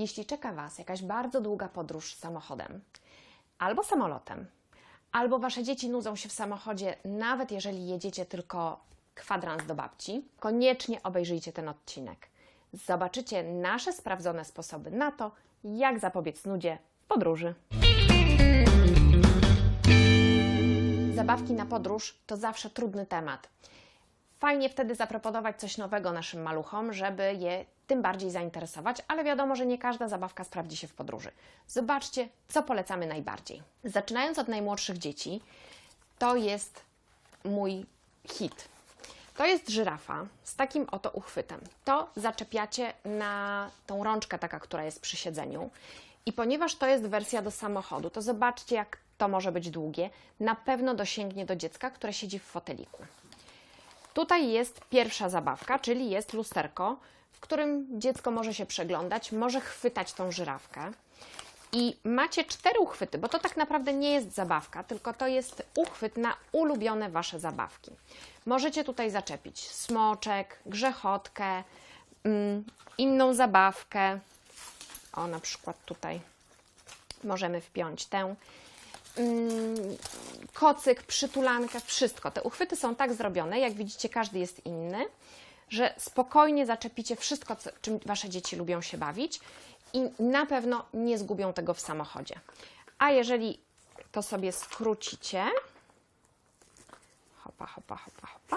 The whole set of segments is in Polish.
Jeśli czeka Was jakaś bardzo długa podróż samochodem albo samolotem, albo Wasze dzieci nudzą się w samochodzie, nawet jeżeli jedziecie tylko kwadrans do babci, koniecznie obejrzyjcie ten odcinek. Zobaczycie nasze sprawdzone sposoby na to, jak zapobiec nudzie w podróży. Zabawki na podróż to zawsze trudny temat. Fajnie wtedy zaproponować coś nowego naszym maluchom, żeby je tym bardziej zainteresować, ale wiadomo, że nie każda zabawka sprawdzi się w podróży. Zobaczcie, co polecamy najbardziej. Zaczynając od najmłodszych dzieci, to jest mój hit. To jest żyrafa z takim oto uchwytem. To zaczepiacie na tą rączkę, taka, która jest przy siedzeniu. I ponieważ to jest wersja do samochodu, to zobaczcie, jak to może być długie. Na pewno dosięgnie do dziecka, które siedzi w foteliku. Tutaj jest pierwsza zabawka, czyli jest lusterko, w którym dziecko może się przeglądać, może chwytać tą żyrawkę. I macie cztery uchwyty, bo to tak naprawdę nie jest zabawka, tylko to jest uchwyt na ulubione Wasze zabawki. Możecie tutaj zaczepić smoczek, grzechotkę, mm, inną zabawkę. O, na przykład tutaj możemy wpiąć tę kocyk, przytulankę, wszystko. Te uchwyty są tak zrobione, jak widzicie, każdy jest inny, że spokojnie zaczepicie wszystko, co, czym Wasze dzieci lubią się bawić i na pewno nie zgubią tego w samochodzie. A jeżeli to sobie skrócicie, hopa, hopa, hopa, hopa,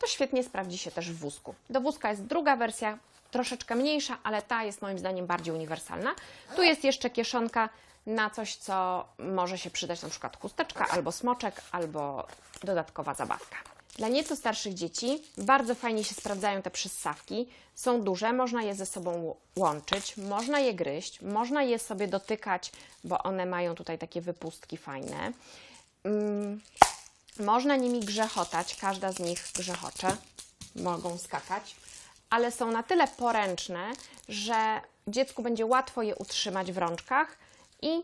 to świetnie sprawdzi się też w wózku. Do wózka jest druga wersja, troszeczkę mniejsza, ale ta jest moim zdaniem bardziej uniwersalna. Tu jest jeszcze kieszonka na coś, co może się przydać, na przykład chusteczka, albo smoczek, albo dodatkowa zabawka. Dla nieco starszych dzieci bardzo fajnie się sprawdzają te przyssawki. Są duże, można je ze sobą łączyć, można je gryźć, można je sobie dotykać, bo one mają tutaj takie wypustki fajne. Mm, można nimi grzechotać, każda z nich grzechocze, mogą skakać, ale są na tyle poręczne, że dziecku będzie łatwo je utrzymać w rączkach i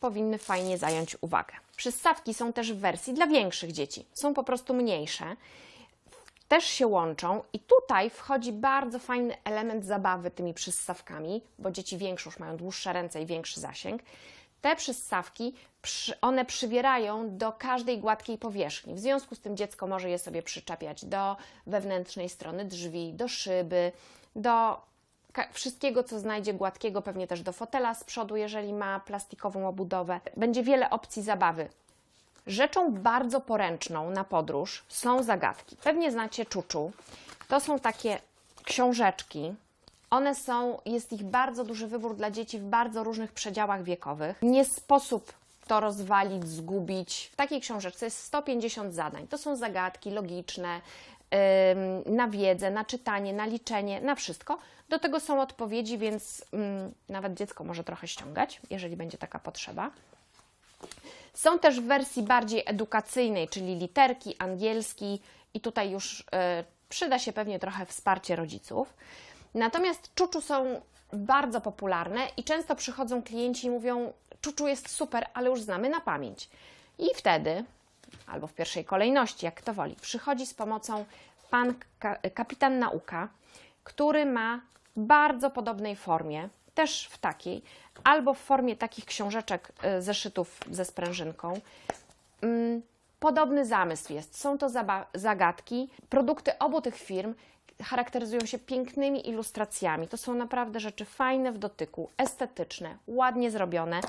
powinny fajnie zająć uwagę. Przyssawki są też w wersji dla większych dzieci, są po prostu mniejsze, też się łączą i tutaj wchodzi bardzo fajny element zabawy tymi przyssawkami, bo dzieci większe już mają dłuższe ręce i większy zasięg. Te przyssawki, przy- one przywierają do każdej gładkiej powierzchni. W związku z tym dziecko może je sobie przyczepiać do wewnętrznej strony drzwi, do szyby, do wszystkiego, co znajdzie gładkiego, pewnie też do fotela z przodu, jeżeli ma plastikową obudowę. Będzie wiele opcji zabawy. Rzeczą bardzo poręczną na podróż są zagadki. Pewnie znacie czuczu. To są takie książeczki. One są, jest ich bardzo duży wybór dla dzieci w bardzo różnych przedziałach wiekowych. Nie sposób to rozwalić, zgubić. W takiej książeczce jest 150 zadań. To są zagadki logiczne, na wiedzę, na czytanie, na liczenie, na wszystko. Do tego są odpowiedzi, więc ym, nawet dziecko może trochę ściągać, jeżeli będzie taka potrzeba. Są też w wersji bardziej edukacyjnej, czyli literki, angielski i tutaj już y, przyda się pewnie trochę wsparcie rodziców. Natomiast czuczu są bardzo popularne i często przychodzą klienci i mówią: Czuczu jest super, ale już znamy na pamięć. I wtedy, albo w pierwszej kolejności, jak kto woli, przychodzi z pomocą pan ka- kapitan nauka, który ma bardzo podobnej formie, też w takiej, albo w formie takich książeczek, y, zeszytów ze sprężynką. Mm, Podobny zamysł jest. Są to zagadki. Produkty obu tych firm charakteryzują się pięknymi ilustracjami. To są naprawdę rzeczy fajne w dotyku, estetyczne, ładnie zrobione,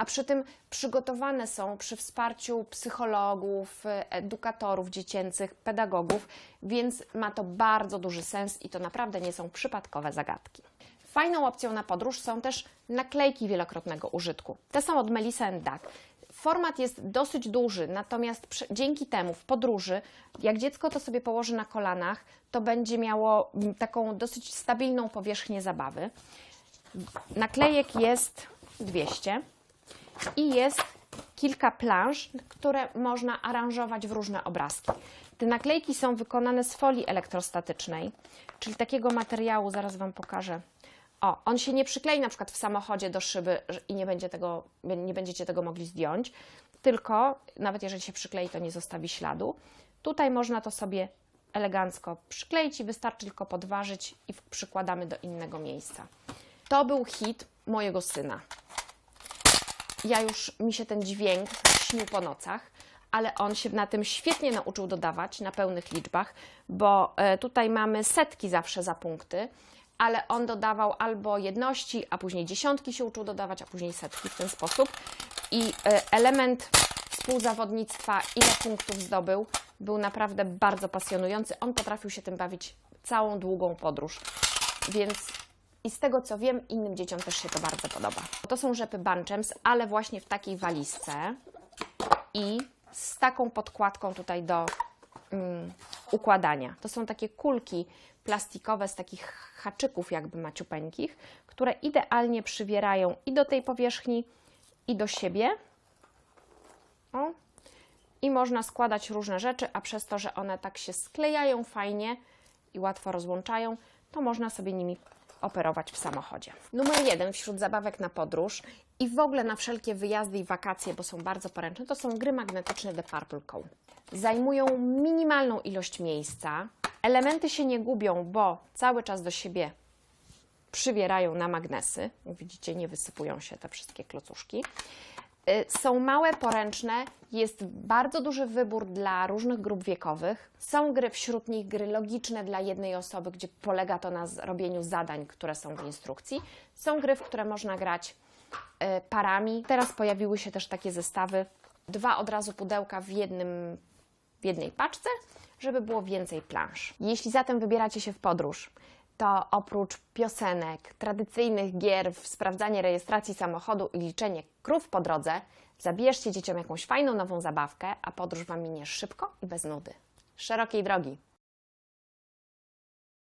a przy tym przygotowane są przy wsparciu psychologów, edukatorów dziecięcych, pedagogów, więc ma to bardzo duży sens i to naprawdę nie są przypadkowe zagadki. Fajną opcją na podróż są też naklejki wielokrotnego użytku. Te są od Melissa Duck. Format jest dosyć duży, natomiast dzięki temu w podróży, jak dziecko to sobie położy na kolanach, to będzie miało taką dosyć stabilną powierzchnię zabawy. Naklejek jest 200 i jest kilka planż, które można aranżować w różne obrazki. Te naklejki są wykonane z folii elektrostatycznej, czyli takiego materiału, zaraz Wam pokażę. O, on się nie przyklei na przykład w samochodzie do szyby i nie, będzie tego, nie będziecie tego mogli zdjąć, tylko nawet jeżeli się przyklei, to nie zostawi śladu. Tutaj można to sobie elegancko przykleić i wystarczy tylko podważyć i przykładamy do innego miejsca. To był hit mojego syna. Ja już, mi się ten dźwięk śnił po nocach, ale on się na tym świetnie nauczył dodawać na pełnych liczbach, bo e, tutaj mamy setki zawsze za punkty, ale on dodawał albo jedności, a później dziesiątki się uczył dodawać, a później setki w ten sposób. I e, element współzawodnictwa, ile punktów zdobył, był naprawdę bardzo pasjonujący. On potrafił się tym bawić całą długą podróż, więc i z tego co wiem, innym dzieciom też się to bardzo podoba. To są rzepy Bunchems, ale właśnie w takiej walizce i z taką podkładką tutaj do mm, układania. To są takie kulki plastikowe z takich haczyków jakby maciupeńkich, które idealnie przywierają i do tej powierzchni, i do siebie. O. I można składać różne rzeczy, a przez to, że one tak się sklejają fajnie i łatwo rozłączają, to można sobie nimi operować w samochodzie. Numer jeden wśród zabawek na podróż i w ogóle na wszelkie wyjazdy i wakacje, bo są bardzo poręczne, to są gry magnetyczne The Purple Cow. Zajmują minimalną ilość miejsca. Elementy się nie gubią, bo cały czas do siebie przywierają na magnesy. Widzicie, nie wysypują się te wszystkie klocuszki. Y, Są małe, poręczne, jest bardzo duży wybór dla różnych grup wiekowych. Są gry wśród nich gry logiczne dla jednej osoby, gdzie polega to na robieniu zadań, które są w instrukcji. Są gry, w które można grać y, parami. Teraz pojawiły się też takie zestawy, dwa od razu pudełka w jednym w jednej paczce, żeby było więcej plansz. Jeśli zatem wybieracie się w podróż, to oprócz piosenek, tradycyjnych gier sprawdzanie rejestracji samochodu i liczenie krów po drodze, zabierzcie dzieciom jakąś fajną nową zabawkę, a podróż Wam minie szybko i bez nudy. Szerokiej drogi!